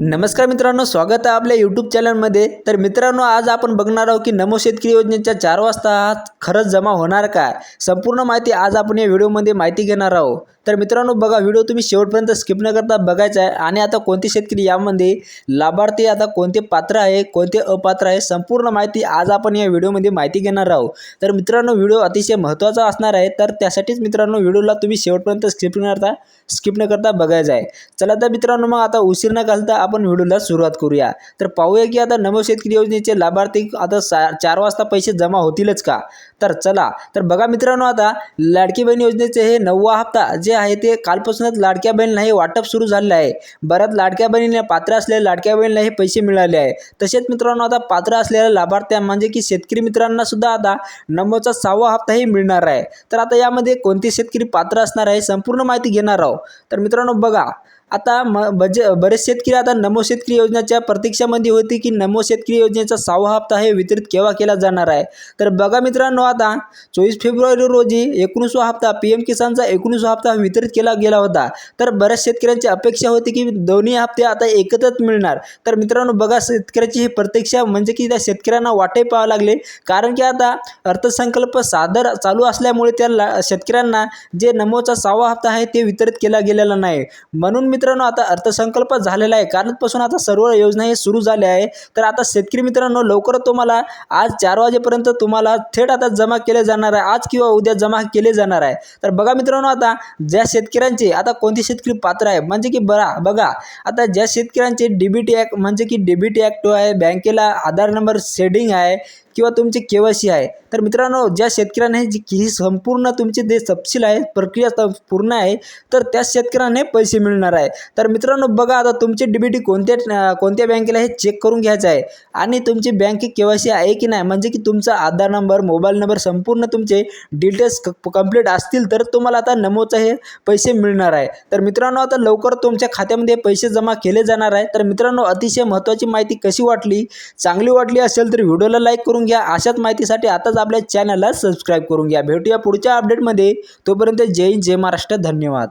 नमस्कार मित्रांनो स्वागत आहे आपल्या यूट्यूब चॅनलमध्ये तर मित्रांनो आज आपण बघणार आहोत की नमो शेतकरी योजनेच्या चार वाजता खरंच जमा होणार काय? संपूर्ण माहिती आज आपण या व्हिडिओमध्ये माहिती घेणार आहोत. तर मित्रांनो बघा व्हिडिओ तुम्ही शेवटपर्यंत स्किप न करता बघायचा आहे. आणि आता कोणते शेतकरी यामध्ये लाभार्थी आता कोणते पात्र आहे कोणते अपात्र आहे संपूर्ण माहिती आज आपण या व्हिडिओमध्ये माहिती घेणार आहोत. तर मित्रांनो व्हिडिओ अतिशय महत्त्वाचा असणार आहे. तर त्यासाठीच मित्रांनो व्हिडिओला तुम्ही शेवटपर्यंत स्किप न करता स्किप न करता बघायचं आहे. चला तर मित्रांनो मग आता उशीर न घालता आपण व्हिडिओला सुरुवात करूया. तर पाहूया की आता नमो शेतकरी योजनेचे लाभार्थी आता सा चार वाजता पैसे जमा होतीलच का? तर चला तर बघा मित्रांनो आता लाडकी बहीण योजनेचे हे नववा हप्ता जे आहे ते कालपासूनच लाडक्या बहिणीला हे वाटप सुरू झालेलं आहे. बऱ्याच लाडक्या बहिणीला पात्र असलेल्या लाडक्या बहिणीला हे पैसे मिळाले आहे. तसेच मित्रांनो आता पात्र असलेल्या लाभार्थ्या म्हणजे की शेतकरी मित्रांना सुद्धा आता नमोचा सहावा हप्ताही मिळणार आहे. तर आता यामध्ये कोणते शेतकरी पात्र असणार आहे संपूर्ण माहिती घेणार आहोत. तर मित्रांनो बघा आता म बजे बरेच शेतकरी आता नमो शेतकरी योजनेच्या प्रतीक्षामध्ये होती की नमो शेतकरी योजनेचा सहावा हप्ता हे वितरित केव्हा केला जाणार आहे? तर बघा मित्रांनो आता चोवीस फेब्रुवारी रोजी एकोणीसवा हप्ता पी एम किसानचा एकोणीसवा हप्ता वितरित केला गेला होता. तर बऱ्याच शेतकऱ्यांची अपेक्षा होती की दोन्ही हप्ते आता एकत्रच मिळणार. तर मित्रांनो बघा शेतकऱ्याची ही प्रतीक्षा म्हणजे की त्या शेतकऱ्यांना वाटे पाहावे लागले. कारण की आता अर्थसंकल्प सादर चालू असल्यामुळे त्या शेतकऱ्यांना जे नमोचा सहावा हप्ता आहे ते वितरित केला गेलेला नाही. म्हणून मित्रांनो आता अर्थसंकल्प झालेला आहे. कालपासून आता सर्व योजना हे सुरू झाल्या आहे तर आता शेतकरी मित्रांनो लवकरच तुम्हाला आज चार वाजेपर्यंत तुम्हाला थेट आता जमा केले जाणार आहे. आज किंवा उद्या जमा केले जाणार आहे. तर बघा मित्रांनो आता ज्या शेतकऱ्यांचे आता कोणते शेतकरी पात्र आहे? म्हणजे की बरा बघा. आता ज्या शेतकऱ्यांचे डीबीटी ॲक्ट म्हणजे की डीबीटी ॲक्ट आहे बँकेला आधार नंबर शेडिंग आहे. किंवा तुमची के वाय सी आहे. तर मित्रांनो ज्या शेतकऱ्याने जी ही संपूर्ण तुमचे जे तपशील आहे प्रक्रिया पूर्ण आहे तर त्या शेतकऱ्याने पैसे मिळणार आहे. तर मित्रांनो बघा आता तुमचे डीबीटी कोणत्या कोणत्या बँकेला हे चेक करून घ्यायचं आहे. आणि तुमची बँके के वाय सी आहे की नाही? म्हणजे की तुमचा आधार नंबर मोबाईल नंबर संपूर्ण तुमचे डिटेल्स कंप्लीट असतील तर तुम्हाला आता नमोचं हे पैसे मिळणार आहे. तर मित्रांनो आता लवकर तुमच्या खात्यामध्ये पैसे जमा केले जाणार आहे. तर मित्रांनो अतिशय महत्त्वाची माहिती कशी वाटली? चांगली वाटली असेल तर व्हिडिओला लाईक करून करून घ्या. अशाच माहितीसाठी आताच आपल्या चॅनलला सबस्क्राईब करून घ्या. भेटूया पुढच्या अपडेटमध्ये तोपर्यंत जय हिंद जय महाराष्ट्र. धन्यवाद.